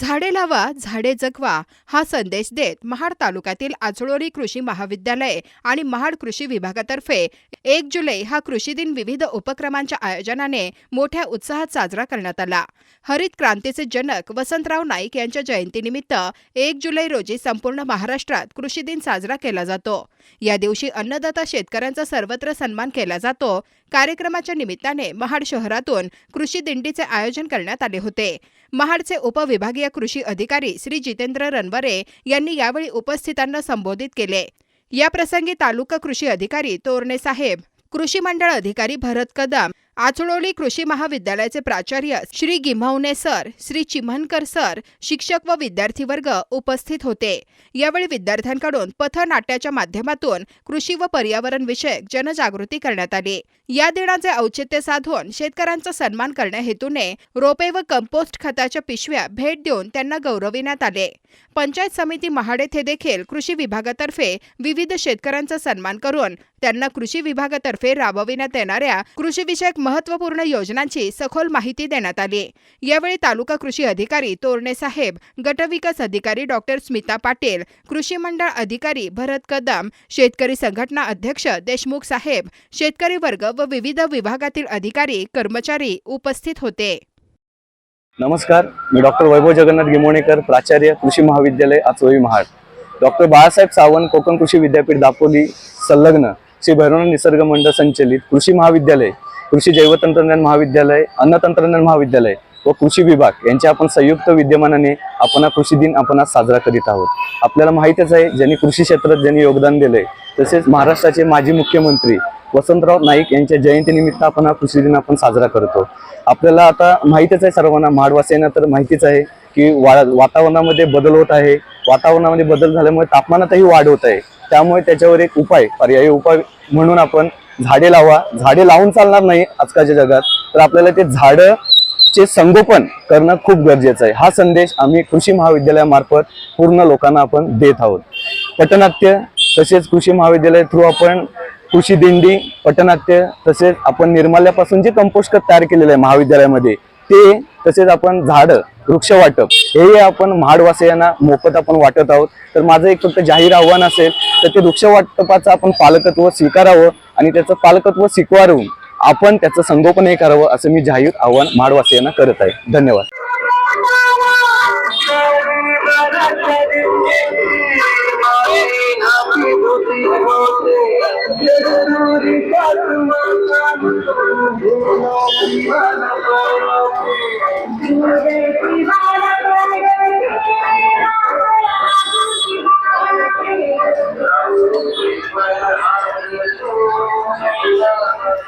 झाडे लावा झाडे जगवा हा संदेश देत महाड तालुक्यातील आचळोरी कृषी महाविद्यालय आणि महाड कृषी विभागातर्फे एक जुलै हा कृषी दिन विविध उपक्रमांच्या आयोजनाने मोठ्या उत्साहात साजरा करण्यात आला. हरित क्रांतीचे जनक वसंतराव नाईक यांच्या जयंतीनिमित्त एक जुलै रोजी संपूर्ण महाराष्ट्रात कृषी दिन साजरा केला जातो. या दिवशी अन्नदाता शेतकऱ्यांचा सर्वत्र सन्मान केला जातो. कार्यक्रमाच्या निमित्ताने महाड शहरातून कृषी दिंडीचे आयोजन करण्यात आले होते. महाडचे उपविभागीय कृषी अधिकारी श्री जितेंद्र रनवरे यांनी यावेळी उपस्थितांना संबोधित केले. याप्रसंगी तालुका कृषी अधिकारी तोरणे साहेब कृषी मंडळ अधिकारी भरत कदम आचळोली कृषी महाविद्यालयाचे प्राचार्य श्री गिम्हावणे सर श्री चिम्हनकर सर शिक्षक व विद्यार्थी वर्ग उपस्थित होते. यावेळी विद्यार्थ्यांकडून पथनाट्याच्या माध्यमातून कृषी व पर्यावरण विषयक जनजागृती करण्यात आली. या दिनाचे औचित्य साधून शेतकऱ्यांचा सन्मान करण्या हेतूने रोपे व कंपोस्ट खताच्या पिशव्या भेट देऊन त्यांना गौरविण्यात आले. पंचायत समिती महाड येथे देखील कृषी विभागातर्फे विविध शेतकऱ्यांचा सन्मान करून त्यांना कृषी विभागातर्फे राबविण्यात येणाऱ्या कृषीविषयक महत्त्वपूर्ण योजनांची सखोल माहिती देण्यात आली. यावेळी तालुका कृषी अधिकारी तोरणे साहेब गटविकास अधिकारी डॉक्टर स्मिता पाटील कृषी मंडळ अधिकारी भरत कदम शेतकरी संघटना अध्यक्ष देशमुख साहेब शेतकरी वर्ग व विविध विभागातील अधिकारी कर्मचारी उपस्थित होते. नमस्कार मी डॉक्टर वैभव जगन्नाथ गिमोणेकर प्राचार्य कृषी महाविद्यालय आचोळी महाड. डॉक्टर बाळासाहेब सावंत कोकण कृषी विद्यापीठ दापोली संलग्न श्री भैरवनाथ निसर्ग मंडळ संचलित कृषी महाविद्यालय. कृषी जैवतंत्रज्ञान महाविद्यालय अन्न तंत्रज्ञान महाविद्यालय व कृषी विभाग यांच्या आपण संयुक्त विद्यमानाने आपण हा कृषी दिन आपण आज साजरा करीत आहोत. आपल्याला माहितच आहे ज्यांनी कृषी क्षेत्रात ज्यांनी योगदान दिलंय तसेच महाराष्ट्राचे माजी मुख्यमंत्री वसंतराव नाईक यांच्या जयंतीनिमित्त आपण हा कृषी दिन आपण साजरा करतो. आपल्याला आता माहितीच आहे सर्वांना महाडवासियांना तर माहितीच आहे की वा वातावरणामध्ये बदल होत आहे. वातावरणामध्ये बदल झाल्यामुळे तापमानातही वाढ होत आहे. त्यामुळे त्याच्यावर एक उपाय पर्यायी उपाय म्हणून आपण झाडे लावा. झाडे लावून चालणार नाही आजकालच्या जगात. तर आपल्याला ते झाडं चे संगोपन करणं खूप गरजेचं आहे. हा संदेश आम्ही कृषी महाविद्यालयामार्फत पूर्ण लोकांना आपण देत आहोत. पटनाट्य तसेच कृषी महाविद्यालय थ्रू आपण कृषी दिंडी पटनाट्य तसेच आपण निर्माल्यापासून जे कंपोस्ट खत तयार केलेलं आहे महाविद्यालयामध्ये ते तसेच आपण झाडं वृक्ष वाटप हेही आपण महाडवासियांना मोफत आपण वाटत आहोत. तर माझं एक फक्त जाहीर आव्हान असेल तर ते वृक्ष वाटपाचं आपण पालकत्व स्वीकारावं. आणि त्याचं पालकत्व स्वीकारून आपण त्याचं संगोपनही करावं असं मी जाहीर आव्हान माडवासियांना करत आहे. धन्यवाद.